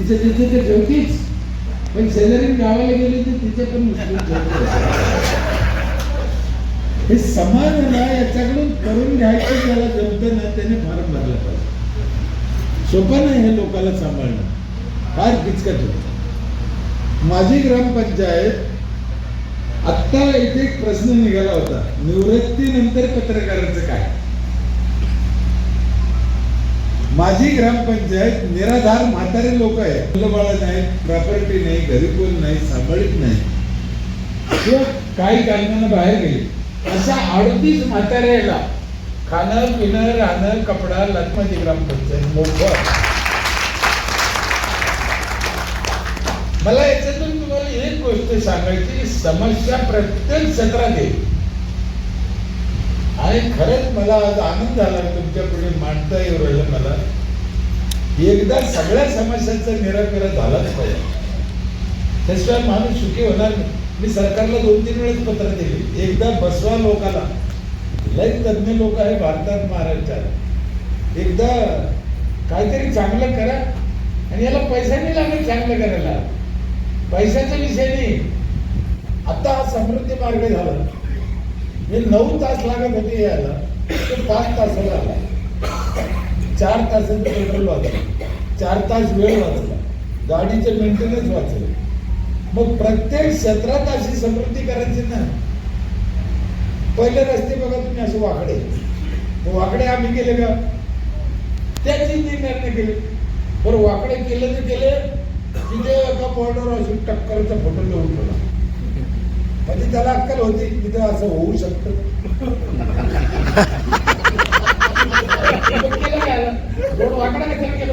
तिचं तिथे ते जेवतीच पण शेजारी गावाला गेली तर तिचे पण हे समाज ना याच्याकडून करून घ्यायचं ज्याला जमतं ना त्याने फार भरलं पाहिजे. सोपं नाही हे लोकांना सांभाळणं. फार किचकट होत. माझी ग्रामपंचायत आत्ता इथे एक प्रश्न निघाला होता. निवृत्तीनंतर पत्रकाराचं काय? माझी ग्रामपंचायत निराधार म्हातारे लोक आहेत. मुलंबाळं नाही प्रॉपर्टी नाही घरी कोण नाही सांभाळीत नाही. किंवा काही कारणानं बाहेर गेले. अशा अडतीस म्हाताऱ्याला खाणं पिणं राहणं कपडा लग्नाची ग्रामपंचायत मोफत. मला याच्यातून तुम्हाला एक गोष्ट सांगायची की समस्या प्रत्येक क्षेत्रात येईल आणि खरंच मला आज आनंद झाला तुमच्यापुढे मांडता येऊ राहिलं मला. एकदा सगळ्या समस्यांचं निराकरण झालाच पाहिजे. त्याशिवाय माणूस सुखी होणार नाही. मी सरकारला दोन तीन वेळेस पत्र दिली. एकदा बसवा लोकाला. लय तज्ज्ञ लोक आहे भारतात महाराष्ट्रात. एकदा काहीतरी चांगलं करा आणि याला पैसा नाही लागेल चांगलं करायला. पैशाचा विषय नाही. आता हा समृद्धी मार्ग झाला. हे नऊ तास लागत होते यायला. तो पाच तासाला आला. चार तासाचं पेट्रोल वाचलं चार तास वेळ वाचला. गाडीचं मेंटेनन्स वाचलं. मग प्रत्येक क्षेत्रात अशी समृद्धी करायची ना. पहिले रस्ते बघा तुम्ही असे वाकडे. मग वाकडे आम्ही केले का? त्याची निर्णय केले. बरं वाकडे केले तर केले. तिथे एका बॉर्डर अशी टक्करचा फोटो लिहून ठेवला. म्हणजे त्याला अक्कल होती तिथे असं होऊ शकतं. मग वाकडा कशाला केलं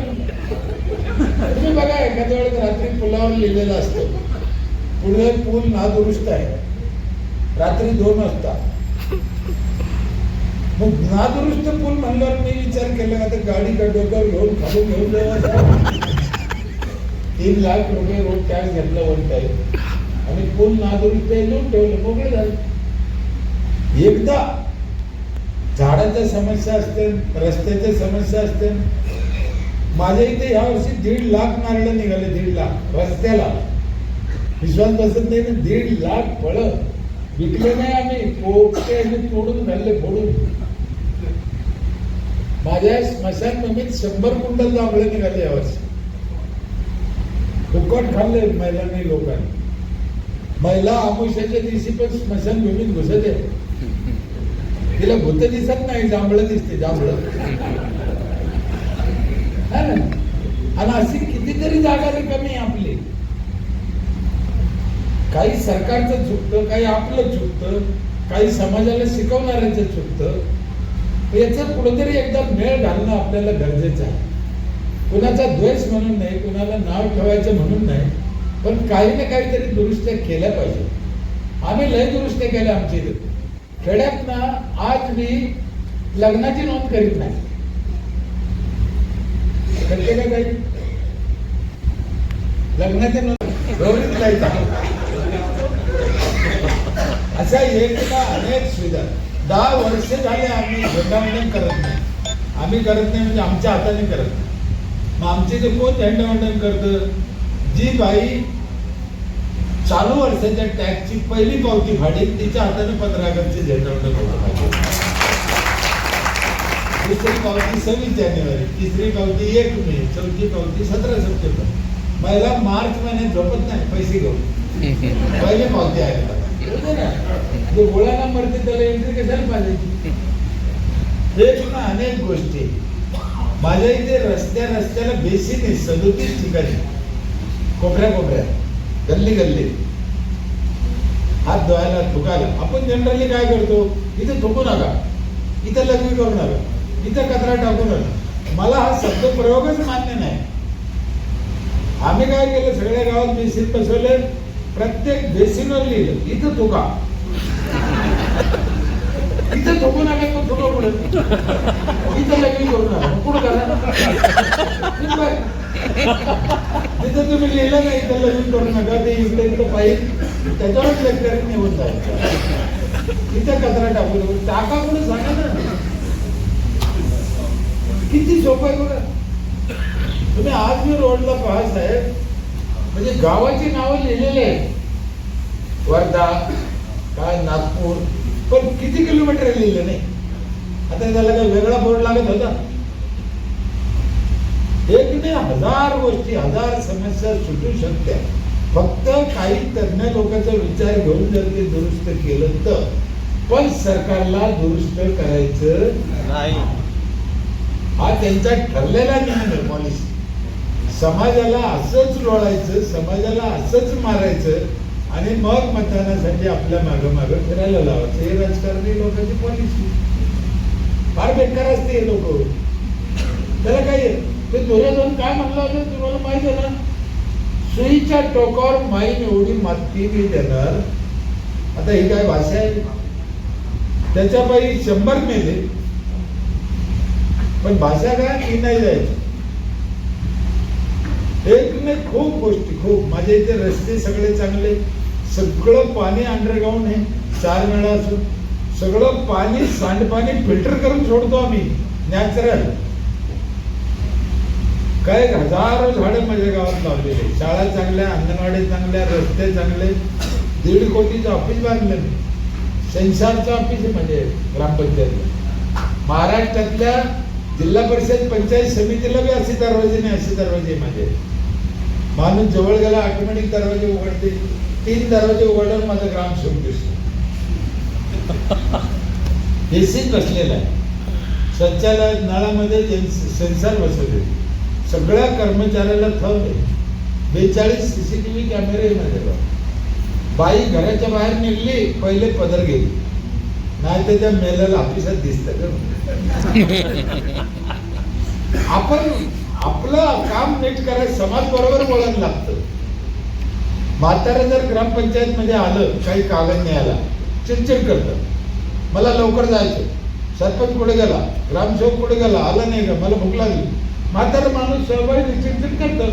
तुम्ही बघा एखाद्या वेळेस रात्री पुलावर लिहिलेलं असतं पुढे पूल नादुरुस्त आहे. रात्री दोन वाजता. मग नादुरुस्त पूल म्हणल्यावर मी विचार केला आता गाडी डोक्यावर घेऊन खाली घेऊन जाऊ तीन लाख रुपये रोड टॅक्स घेतला वन टाइम आणि कोण नागरिक आहे ठेवलं मोकळे झाले एकदा झाडाच्या समस्या असतील रस्त्याच्या समस्या असतील माझ्या इथे ह्या वर्षी दीड लाख नारळ निघाले दीड लाख रस्त्याला. विश्वास बसत नाही ना दीड लाख फळ विकले नाही आम्ही. पोपटे आम्ही तोडून घालले फोडून. माझ्या स्मशानभूमीत शंभर कुंटल जांभळे निघाले यावर्षी फुकट खाल्ले महिलांनी लोकांनी. महिला अमुष्याच्या दिवशी पण स्मशानभूमीत घुसत आहे. तिला भूत दिसत नाही जांभळं दिसते जांभळं. आणि अशी कितीतरी जागा रिकामी आहे आपली. काही सरकारचं चुकतं काही आपलं चुकतं काही समाजाला शिकवणाऱ्याचं चुकतं. याच कुठेतरी एकदा मेळ घालणं आपल्याला गरजेचं आहे. कुणाचा द्वेष म्हणून नाही कुणाला नाव ठेवायचं म्हणून नाही. पण काही ना काहीतरी दुरुस्त्या केल्या पाहिजे. आम्ही लय दुरुस्त्या केल्या आमच्या इथे. खेड्यात ना आज मी लग्नाची नोंद करीत नाही. करते का काही लग्नाची नोंद गौरीत नाही अशा एक ना अनेक सुविधा. दहा वर्ष झाले आम्ही झेंडावंदन करत नाही. आम्ही करत नाही म्हणजे आमच्या हाताने करत नाही. मग आमचे जे कोण झेंडावंदन करतं जी बाई चालू वर्षाच्या टॅक्सची पहिली पावती फाडेल तिच्या हाताने पंधरा ऑगस्टचे झेंडावंदन होतं पाहिजे दुसरी पावती सव्वीस जानेवारी तिसरी पावती एक मे चौथी पावती सतरा सप्टेंबर. महिला मार्च महिन्यात झोपत नाही पैसे घेऊन. पहिले पावती आहे ते गोळ्याला मरते त्याला एंट्री कशाला पाहिजे? हे पुन्हा अनेक गोष्टी. माझ्या इथे रस्त्या रस्त्याला बेसिक आहे सदोतीस ठिकाणी. कोपऱ्या कोपऱ्या. गल्ली गल्ली. हात धुवायला थुकायला आपण जनरली काय करतो? इथे थुकू नका. इथं लग्न करू नका. इथं कचरा टाकू नका. मला हा शब्द प्रयोगच मान्य नाही. आम्ही काय केलं? सगळ्या गावात बेसिन बसवले. प्रत्येक बेसिनवर लिहिलं इथं थुका. इथं थुकू नका पण थुका पुढे. इथं लग्न करा? तिथं तुम्ही लिहिलं नाही इथं लग्न करू नका. ते इकडे इकडे पाहिजे. त्याच्यावरच लेक्चर निवडून जायचं. इथं कचरा टाकू टाका पुढे सांगा ना. किती सोपं आहे बघा. तुम्ही आज मी रोडला पाहत साहेब. म्हणजे गावाची नावं लिहिलेली आहेत. वर्धा काय नागपूर. पण किती किलोमीटर लिहिलं नाही? आता त्याला काय? वेगळा बोर्ड लागत होता. एक नाही हजार गोष्टी हजार समस्या सुटू शकत्या फक्त काही तज्ञ लोकांचा विचार घेऊन जर ते दुरुस्त केलं तर. पण सरकारला दुरुस्त करायचं नाही. हा त्यांचा ठरलेला नियम आहे पॉलिसी समाजाला असंच लोळायचं समाजाला असंच मारायचं आणि मग मतदानासाठी आपल्या मागं मागं फिरायला लावायचं. हे राजकारणी लोकांची पॉलिसी फार बेकार असते हे लोक. त्याला काय ते दुर्योधन काय म्हणलं होतं तुम्हाला माहिती आहे ना? सुईच्या टोकावर माईन एवढी माती मी देणार. आता ही काय भाषा आहे? त्याच्या पायी शंभर मेले. पण भाषा काय? की नाही जायची. एक नाही खूप गोष्टी खूप. माझ्या इथे रस्ते सगळे चांगले. सगळं पाणी अंडरग्राऊंड आहे. चार वेळा असून सगळं पाणी सांडपाणी फिल्टर करून सोडतो आम्ही नॅचरल काय हजारो झाडे माझ्या गावात लावलेले शाळा चांगल्या अंगणवाडी चांगल्या रस्ते चांगले. दीड कोटीचं ऑफिस बांधलं मी. ऑफिस आहे म्हणजे ग्रामपंचायत महाराष्ट्रातल्या जिल्हा परिषद पंचायत समितीला बी असे दरवाजे नाही असे दरवाजे माझे. माणूस जवळ गेला ऑटोमॅटिक दरवाजे उघडते. तीन दरवाजे उघडल्यावर माझं ग्राम सुरू दिसतो. एसीच बसलेला आहे. शौचालय नळामध्ये सेन्सर बसवले. सगळ्या कर्मचाऱ्याला थंब आहे बेचाळीस सीसीटीव्ही कॅमेरे आहे माझ्याकडे बाई घराच्या बाहेर निघली पहिले पदर गेली नाही तर त्या मेलेला ऑफिसात दिसत आपण आपलं काम नीट करायचं समाज बरोबर बोलायला लागतं. म्हातारं जर ग्रामपंचायत मध्ये आलं काही कागद नाही आला चिडचिड करतं. मला लवकर जायचं सरपंच कुठे गेला ग्रामसेवक कुठे गेला आला नाही का? मला भूक लागली. म्हातारा माणूस सहभागी चिडचिड करतं.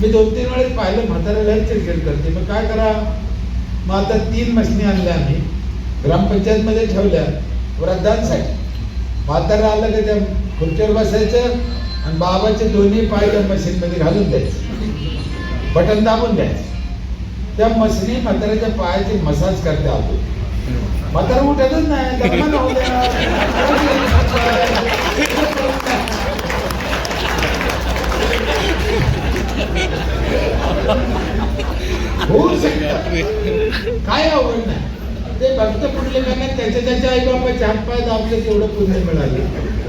मी दोन तीन वेळेस पाहिलं म्हाताऱ्याला चिडचिड करते. मग काय करा? मग आता तीन मशिनी आणल्या आम्ही. ग्रामपंचायतमध्ये ठेवल्या. वृद्धांसाठी म्हातारा आलं की त्या खुर्चीवर बसायचं आणि बाबाचे दोन्ही पाय त्या मशीनमध्ये घालून द्यायचे. बटन दाबून द्यायचं. त्या मशिनी म्हाताऱ्याच्या पायाची मसाज करते आलो म्हातारा उठतच नाही दमा होऊ शकतं काय आवड नाही ते भक्त नाही त्याच्या त्याच्या आई बाबा चार पाय दाबले तेवढं पुण्य मिळाले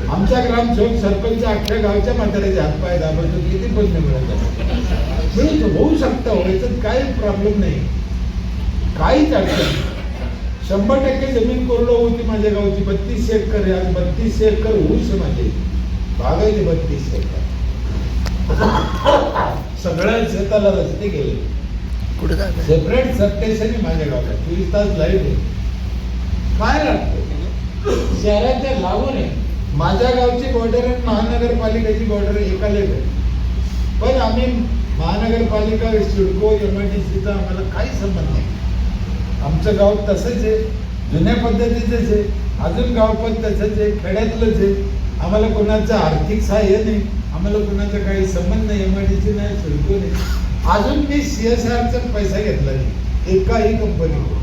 आमचा ग्रामसेवक सरपंच अख्ख्या गावच्या म्हाताऱ्याचे हातपाय दाबतो किती पुण्य मिळत म्हणून होऊ शकतं हो याच्यात काही प्रॉब्लेम नाही काहीच अडचण नाही. शंभर टक्के जमीन कोरडो होती माझ्या गावची बत्तीस एकर आज बत्तीस एकर ऊस माझे. बागायचे बत्तीस एकर. सगळ्या शेताला रस्ते गेले कुठे सेपरेट सबस्टेशन आहे माझ्या गावात चोवीस तास लाइट आहे. काय लागतं? शहराच्या लागून आहे. माझ्या गावची बॉर्डर आणि महानगरपालिकेची बॉर्डर एका लेव आहे पण आम्ही महानगरपालिका सिडको एम आय डी सीचा आम्हाला काही संबंध नाही. आमचं गाव तसंच आहे. जुन्या पद्धतीचंच आहे. अजून गाव पण तसंच आहे. खेड्यातलंच आहे. आम्हाला कोणाचं आर्थिक सहाय्य नाही. आम्हाला कोणाचा काही संबंध नाही. एम आय डी नाही सिडको नाही. अजून मी सी एस आरचा पैसा घेतला नाही एकाही कंपनीवर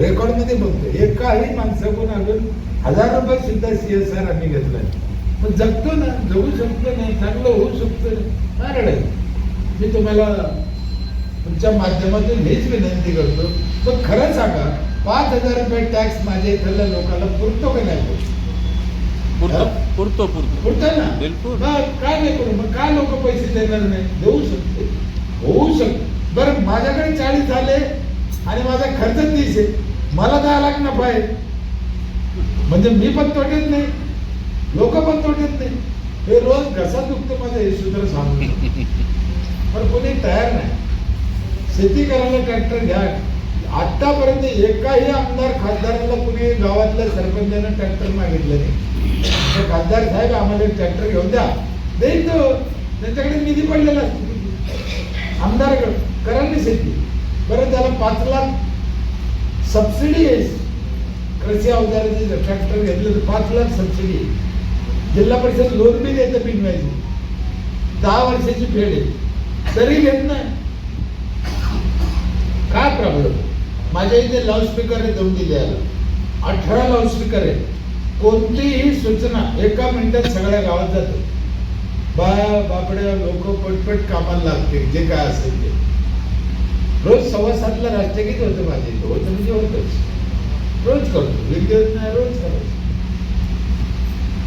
रेकॉर्डमध्ये बघतो एकाही माणसाकडून अजून हजार रुपये सुद्धा सी एस आर आम्ही घेतला पण जगतो ना. जगू शकतो नाही. चांगलं होऊ शकतो. काय मी तुम्हाला तुमच्या माध्यमातून हेच विनंती करतो. पण खरं सांगा पाच हजार रुपये टॅक्स माझ्या इथल्या लोकांना पुरतो का नाही पुरतो? पुरतो पुरतो पुरतो. ना? बिलकुल. काय नाही करू मग काय लोक पैसे देणार नाही? देऊ शकते. होऊ शकते. बरं माझ्याकडे चाळीस झाले आणि माझा खर्च तीस आहे. मला दहा लाख नफा आहे. म्हणजे मी पण तोट्यात नाही. लोक पण तोट्यात नाही. हे रोज घसा दुखतं माझं हे सूत्र सांगून. पण कोणी तयार नाही. शेती करायला ट्रॅक्टर घ्या. आतापर्यंत एकाही आमदार खासदाराला कुणी गावातल्या सरपंचानं ट्रॅक्टर मागितलं नाही. तर खासदार साहेब आम्हाला एक ट्रॅक्टर घेऊन द्या. देईन तो त्यांच्याकडे निधी पडलेला असतो. आमदार करायला शेती. बरं त्याला पाच लाख सबसिडी आहे. कृषी अवजाराचे ट्रॅक्टर घेतलं तर पाच लाख सबसिडी आहे. जिल्हा परिषद लोन बी देतं पिनवायची दहा वर्षाची फेड आहे. तरी घेत नाही. काय प्रॉब्लेम माझ्या इथे लाऊडस्पीकर आहे देऊन दिले अठरा लाऊडस्पीकर आहे कोणतीही सूचना एका मिनिटात सगळ्या गावात जाते. बा बापड्या लोक पटपट कामाला लागते जे काय असेल ते. रोज सव्वा सातला राष्ट्रगीत होतं माझे इथे. होतं म्हणजे होतच. रोज करतो. विद्युत नाही रोज करायचं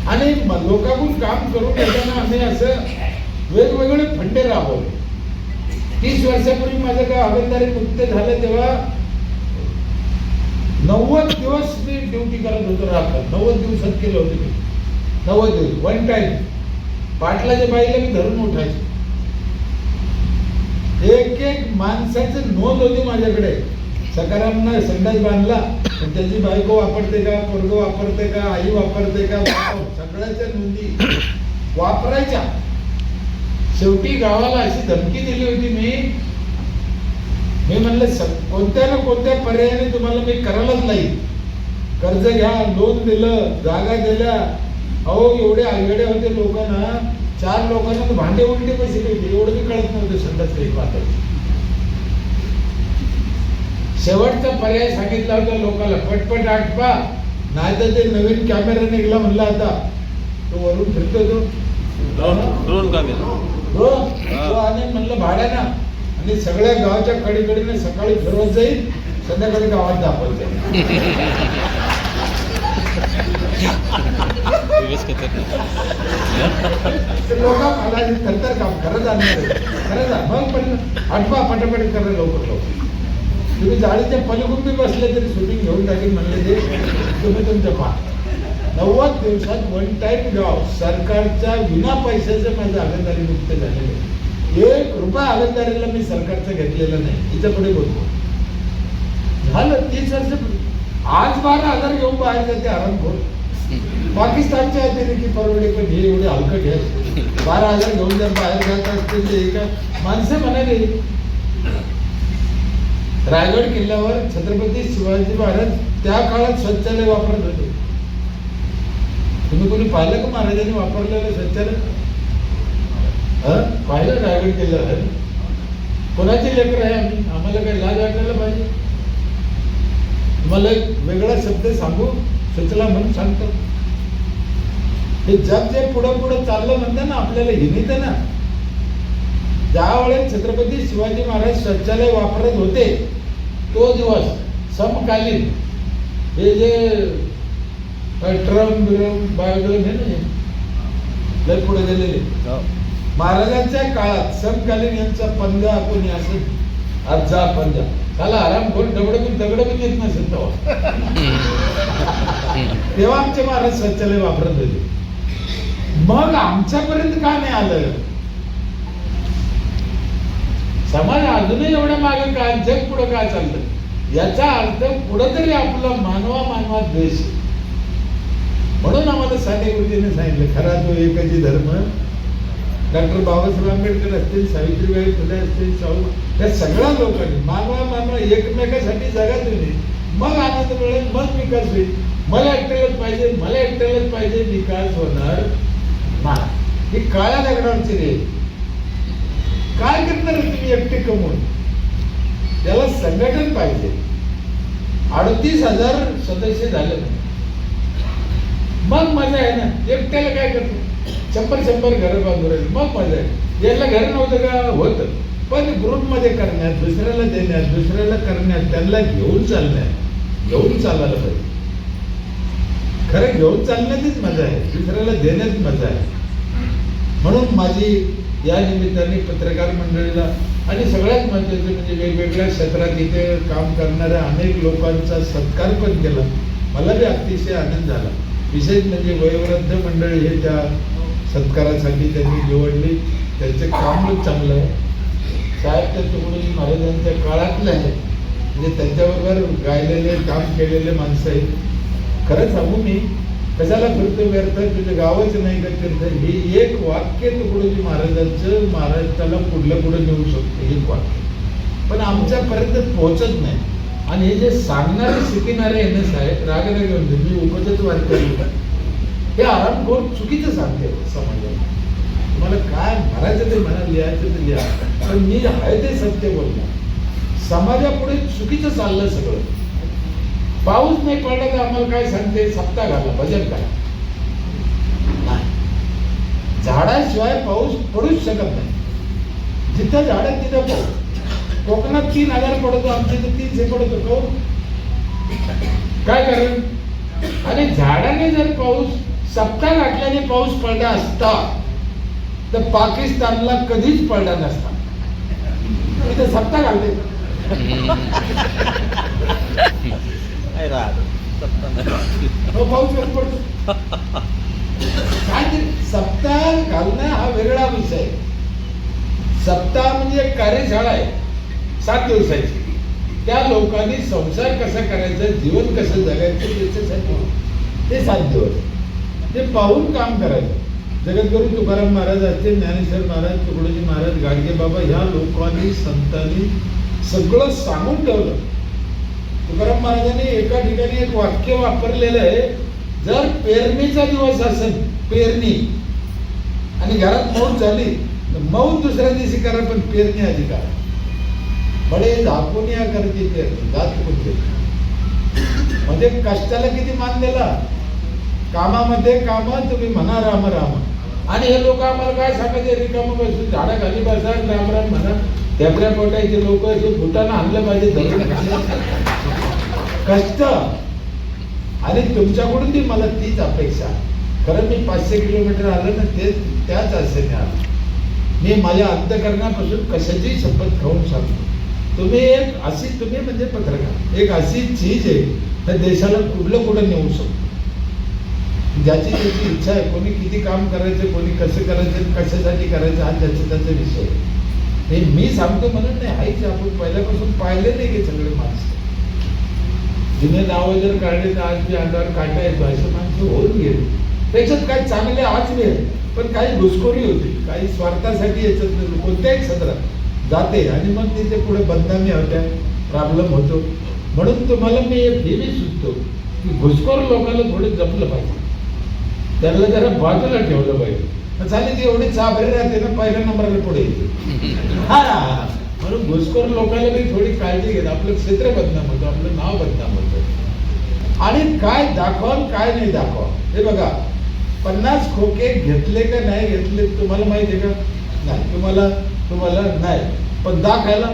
आणि लोकांकडून काम करून घेताना आम्ही असं वेगवेगळे फंडे राबवले. तीस वर्षापूर्वी माझं काय हवेलदारी मुक्त झालं तेव्हा नव्वद दिवस मी ड्युटी करत होतो राहतात नव्वद दिवसात केलं होतं मी. नव्वद दिवस. वन टाइम पाटलाच्या बाईला मी धरून उठायचो. एक एक माणसाची नोंद होती माझ्याकडे. सकारामना संडास बांधला. पण त्याची बायको वापरते का? पोरग वापरते का? आई वापरते का? सगळ्याच्या नोंदी. वापरायच्या. शेवटी गावाला अशी धमकी दिली होती मी. मी म्हणलं कोणत्या ना कोणत्या पर्यायाने तुम्हाला मी करायलाच नाही. कर्ज घ्या लोन दिलं जागा दिल्या. अहो एवढे आगडे होते लोकांना. चार लोकांना तर भांडे उलटे पैसे घेतले एवढं मी कळत नव्हतं संडास एक वाटायचं शेवटचा पर्याय सांगितला होता लोकांना पटपट आटपा. नाही तर ते नवीन कॅमेरा निघला म्हणला आता. तो वरून फिरतो तो. कॅमेरा हो. तो आणि म्हणलं भाड्याना आणि सगळ्या गावाच्या कडेकडीने सकाळी फिरवत जाईल संध्याकाळी गावात दाखवत जाईल. दिवस खतरनाक ते लोक मला नंतर काम खरंच आणणार आहे. खरंच आहे. मग पण आठवा पटापट करा लवकर लवकर. तुम्ही जाळीच्या पलीकडून बसले तरी शूटिंग घेऊन टाकेल म्हणले ते. तुम्ही तुमच्या पा नव्वद दिवसात वन टाइम जॉब सरकारच्या विना पैशाचं माझं आगंदारी मुक्त झालेलं आहे. एक रुपया आगंदारीला मी सरकारचं घेतलेलं नाही. तिच्या पुढे बोलतो. झालं तीस वर्ष आज बारा हजार घेऊन बाहेर जाते आरामखोर पाकिस्तानच्या अतिरेकी परवडे पण हे एवढे हलकट आहे बारा हजार घेऊन जर बाहेर जात असतील ते एका माणसं म्हणाले रायगड किल्ल्यावर छत्रपती शिवाजी महाराज त्या काळात स्वच्छालय वापरत होते. तुम्ही कोणी पाहिलं का महाराजांनी वापरलेलं शौचालय हं? पाहिलं रायगड किल्ल्यावर कोणाचे लेकर आहे आम्ही? आम्हाला काही लाज वाटायला पाहिजे? तुम्हाला एक वेगळा शब्द सांगू? सुचला म्हणून सांगतो. हे जग जे पुढं पुढं चाललं म्हणतं ना आपल्याला हिनीत ना. ज्या वेळेस छत्रपती शिवाजी महाराज शौचालय वापरत होते तो दिवस समकालीन हे जे ट्रम बिरम बायोड्रम हे ना हे, लय पुढे गेलेले. महाराजांच्या काळात समकालीन यांचा पंजा कोणी असेल आजचा पंजा त्याला आराम करून पण दगड पण येत नसेल तेव्हा. तेव्हा आमचे महाराज शौचालय वापरत होते. मग आमच्यापर्यंत का नाही आलं? समाज अजूनही एवढ्या मागे काय जग पुढं काय चाललं याचा अर्थ पुढं तरी आपला मानवा मानवा द्वेष. म्हणून आम्हाला साने गुरुजीने सांगितलं खरा तो एकची धर्म. डॉक्टर बाबासाहेब आंबेडकर असतील सावित्रीबाई फुले असतील शाहू त्या सगळ्या लोकांनी मानवा मानवा एकमेकासाठी जगा तुम्ही मग आनंद मिळेल मग विकास होईल. मला एकट्यालाच पाहिजे मला एकट्यालाच पाहिजे विकास होणार नाही. ही काळ्या दगडांची रे. काय करणार तुम्ही एकटे कमवून? त्याला संघटन पाहिजे. अडतीस हजार सदस्य झाले मग मजा आहे ना एकट्याला काय करतो? शंभर शंभर घर बांधून मग मजा आहे याला घर नव्हतं का? होतं. पण ग्रुपमध्ये करण्यात दुसऱ्याला देण्यात दुसऱ्याला करण्यात त्यांना घेऊन चालण्यात घेऊन चालायला पाहिजे. खरं घेऊन चालण्यातच मजा आहे. दुसऱ्याला देण्यात मजा आहे. म्हणून माझी या निमित्ताने पत्रकार मंडळीला आणि सगळ्यात महत्वाचं म्हणजे वेगवेगळ्या क्षेत्रात इथे काम करणाऱ्या अनेक लोकांचा सत्कार पण केला. मला बी अतिशय आनंद झाला. विशेष म्हणजे वयोवृद्ध मंडळ हे त्या सत्कारासाठी त्यांनी निवडली. त्यांचं काम चांगलं आहे. साहेब त्या तुकडोजी महाराजांच्या काळातले आहे म्हणजे त्यांच्याबरोबर गायलेले काम केलेले माणसं आहेत. खरं सांगू मी कशाला फिरतो व्यर्थ? तुझं गावच नाही का तीर्थ? हे एक वाक्य तुकडोजी महाराजांचं महाराष्ट्राला पुढलं पुढं नेऊ शकतो? एक वाक्य. पण आमच्यापर्यंत पोहोचत नाही. आणि हे जे सांगणारे शिकणारे एन एस साहेब रागराग घेऊन मी उपजत वाटत हे कोण चुकीचं सांगते समाजाला. तुम्हाला काय म्हणायचं ते म्हणा लिहायचं ते लिहा. पण मी आहे ते सत्य बोलणार. समाजापुढे चुकीचं चाललं सगळं. पाऊस नाही पडला तर आम्हाला काय सांगते? सप्ताह घाला भजन करा. नाही. झाडाशिवाय पाऊस पडूच शकत नाही. जिथं झाड तिथं पाऊस. कोकणात तीन हजार पडतो आमच्या इथं तीनशे पडतो काहून काय कारण? आणि झाडाने जर पाऊस सप्ताह गाठल्याने पाऊस पडला असता तर पाकिस्तानला कधीच पडला नसता. इथं सप्ताह घालते. हो पाऊस कधी पडतो. काय सप्ताह घालणं हा वेगळा विषय. सप्ताह म्हणजे कार्यशाळा आहे. सात दिवसाची. त्या लोकांनी संसार कसा करायचा जीवन कसं जगायचं त्याच्यासाठी ते सात दिवस. ते पाहून काम करायचं. जगद्गुरु तुकाराम महाराज असतील ज्ञानेश्वर महाराज तुकडोजी महाराज गाडगे बाबा ह्या लोकांनी संतांनी सगळं सांगून ठेवलं. तुकाराम महाराजांनी एका ठिकाणी एक वाक्य वापरलेलं आहे जर पेरणीचा दिवस असेल पेरणी आणि घरात मौत झाली तर मौत दुसऱ्या दिवशी करा पण पेरणी आधी करा. बडे झाकून या गरजेचे पेरणी जात म्हणजे कष्टाला किती मान दिला? कामामध्ये काम तुम्ही म्हणा राम राम. आणि हे लोक आम्हाला काय सांगायचे? रिकाम बसून झाडा खाली बसा राम राम म्हणा. ढेबऱ्या पोटायचे लोक असे फुटानं आणलं पाहिजे धरून कष्ट. आणि तुमच्याकडून ती मला तीच अपेक्षा. खरं मी पाचशे किलोमीटर आलं ना ते त्याच आशेने आलो. मी माझ्या अंतकरणापासून कशाची शपथ खाऊन सांगतो. तुम्ही एक अशी तुम्ही म्हणजे पत्रकार. एक अशी चीज आहे त्या देशाला कुठलं कुठं नेऊ शकतो. ज्याची त्याची इच्छा आहे कोणी किती काम करायचं कोणी कसं करायचं कशासाठी करायचं हा त्याचा त्याचा विषय आहे. हे मी सांगतो म्हणून नाही आहेच आपण पहिल्यापासून पाहिले नाही की सगळे माणसं. जिने नावं जर काढले तर आज मी अंगावर काटा येतो असे माणसं होऊन गेले. त्याच्यात काही चांगले आज मिळेल पण काही घुसखोरी होती काही स्वार्थासाठी याच्यात कोणत्याही सत्रात जाते आणि मग तिथे पुढे बदनामी होत्या प्रॉब्लेम होतो. म्हणून तुम्हाला मी एक हे सुचतो की घुसखोर लोकांना थोडं जपलं पाहिजे. त्यांना जरा बाजूला ठेवलं पाहिजे. झाली ती एवढी चाबरी राहते ना पहिल्या नंबरला पुढे येते. हा. म्हणून घुसखोर लोकांना बी थोडी काळजी घेत. आपलं क्षेत्र बदनाम होतं आपलं नाव बदनाम होतं. आणि काय दाखवाल काय नाही दाखवा हे बघा पन्नास खोके घेतले का नाही घेतले तुम्हाला माहिती आहे का? नाही. तुम्हाला तुम्हाला नाही. पण दाखायला.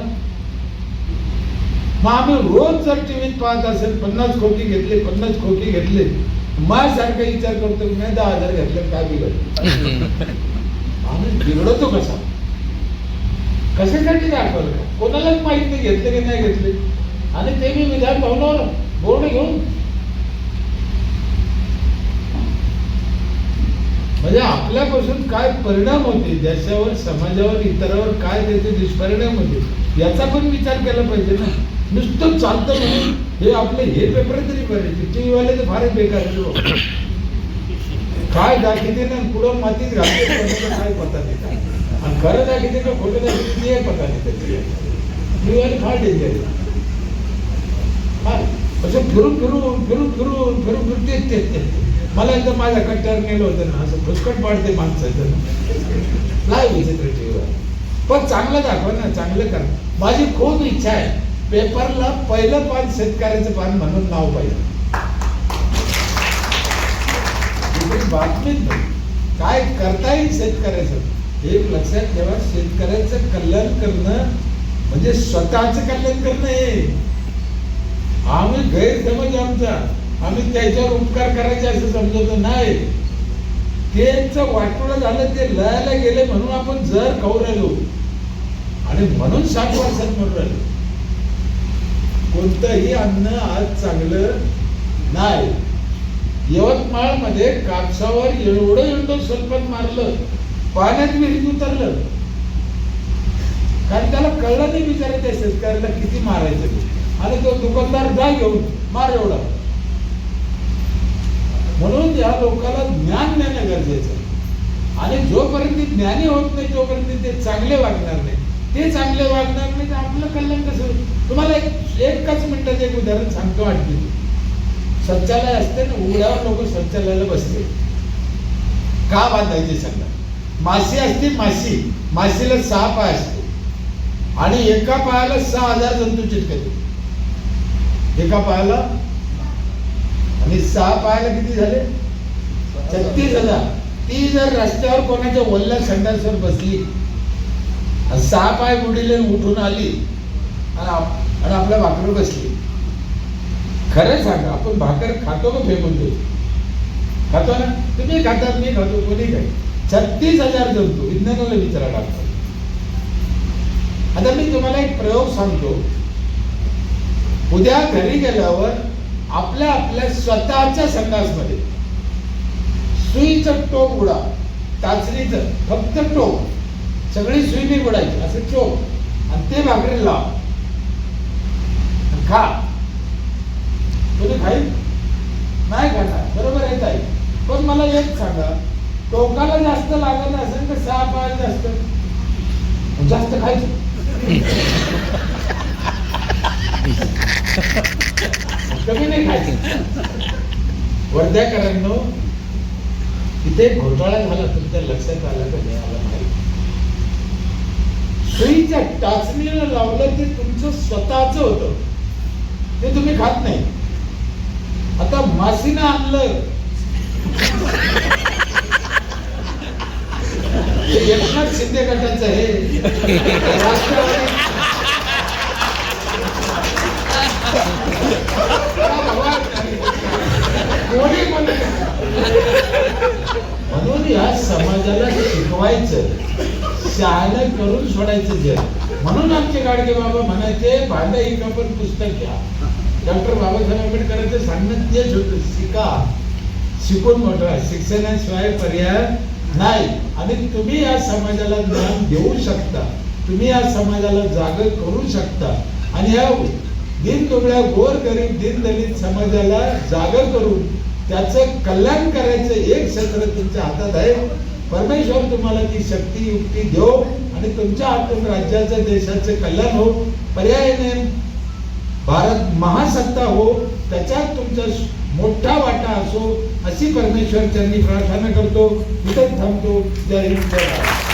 मग आम्ही रोज जर टीव्हीत पाहत असेल पन्नास खोकी घेतले पन्नास खोकी घेतले. माझ्यासारखा विचार करतो नाही दहा हजार घेतले काय बिघडलं? आम्ही बिघडतो कसा? कशासाठी दाखवलं? कोणालाच माहीत नाही घेतले की नाही घेतले. आणि ते मी विधान भवनावर बोर्ड घेऊन म्हणजे आपल्यापासून काय परिणाम होते? ज्याच्यावर समाजावर इतरावर काय त्याचे दुष्परिणाम होते? याचा पण विचार केला पाहिजे ना. नुसतं चालतं म्हणून हे आपले हे पेपर तरी पाहिजे टी वाले तर फारच बेकार हो. काय दाखिते ना पुढं मातीत घालते काय पता नाही आणि खरं दाखिते ना खोटं दाखिते ते पता नाही त्याची टीव्ही वाले फार डेंजर असं फिरून फिरून फिरून फिरून फिरून फिरून तेच तेच तेच. मला एकदा माझ्या कट्ट्यावर नेलं होतं ना असं भुसकट पाडते माणसाचं नाही विचित्र टीव्हीवर पण चांगलं दाखवा ना चांगलं करा. माझी खूप इच्छा आहे. पेपरला पहिलं पान शेतकऱ्याचं पान म्हणून नाव पाहिजे. बातमीत नाही. काय करता येईल शेतकऱ्याचं? एक लक्षात ठेवा शेतकऱ्याचं कल्याण करणं म्हणजे स्वतःच कल्याण करणं हे. आम्ही गैरसमज आमचा. आम्ही त्याच्यावर उपकार करायचे असं समजतो नाही. त्यांचं वाटोळं झालं ते लयाला गेले म्हणून आपण जर खाऊ राहिलो. आणि म्हणून साठ वर्षात म्हणून राहिलो. कोणतंही अन्न आज चांगलं नाही. यवतमाळमध्ये कापसावर एवढं एवढं सल्फर मारलं पाण्यात विहिरीत उतरलं. कारण त्याला कळलं नाही बिचारा त्या शेतकऱ्याला किती मारायचं. आणि तो दुकानदार जा घेऊन मार एवढा. म्हणून या लोकांना ज्ञान देणं गरजेचं आहे. आणि जोपर्यंत ज्ञानी होत नाही तोपर्यंत ते चांगले वागणार नाही. ते चांगले वागणार नाही तर आपलं कल्याण कसं होईल? तुम्हाला एक एकच मिनिटाचं एक उदाहरण सांगतो वाटते शौचालय असते ना उघड्यावर लोक शौचालयाला बसते का बांधायचे सगळं मासी असते मासी मासीला सहा पाय असते आणि एका पायाला सहा हजार जंतू चिटकते एका पायाला आणि सहा पायाला किती झाले? छत्तीस हजार. ती जर रस्त्यावर कोणाच्या वल्ल्या संडासवर बसली आणि सहा पाय बुडीले उठून आली आणि आपल्या भाकरी बसली. खरं सांगा आपण भाकर खातो का फेकून देऊ खातो ना? तुम्ही खातात मी खातो कोणी काय छत्तीस हजार जमतो. विज्ञानाला विचारा लागतो. आता मी तुम्हाला एक प्रयोग सांगतो. उद्या घरी गेल्यावर आपल्या आपल्या स्वतःच्या संडासमध्ये सुईचं टोक उडा टाचणीचं फक्त टोक. सगळी सुई नाही उडायची असं टोक आणि ते भाकरी लाव. खा. तुम्ही खाईल? नाही खाणार. बरोबर आहे ताई. पण मला एक सांगा टोकाला जास्त लागत असेल तर सहा पाय जास्त? जास्त खायचं. कमी नाही खायचं. वर्ध्याकरांनो तिथे घोटाळा झाला तुमच्या लक्षात आला का नाही आला माहिती सुईच्या टाचणीला लावलं ते तुमचं स्वतःच होतं. ते तुम्ही खात नाही. आता मासीनं आणलं. एकनाथ शिंदे गटाचं हे. राष्ट्रवादी कोणी म्हणून या समाजाला शिकवायचं. शहाणं करून सोडायचं जे. म्हणून आमचे गाडगे बाबा म्हणायचे भांडा ही पण पुस्तक घ्या. डॉक्टर बाबासाहेब आंबेडकरांचं सांगणं तेच होतं. शिका. शिकून मोठा. शिक्षणाशिवाय पर्याय नाही. आणि तुम्ही या समाजाला ज्ञान देऊ शकता. तुम्ही या समाजाला जाग करू शकता. आणि या दिन गोर गरीब दिन दलित समाजाला जाग करून त्याचं कल्याण करायचं एक क्षेत्र तुमच्या हातात आहे. परमेश्वर तुम्हाला ती शक्ती युक्ती देव आणि तुमच्या हातून राज्याचं देशाचं कल्याण हो पर्यायाने भारत महासत्ता हो त्याच्यात तुमचा मोठा वाटा असो अशी परमेश्वर त्यांनी प्रार्थना करतो. इथं थांबतो. जय हिंद जय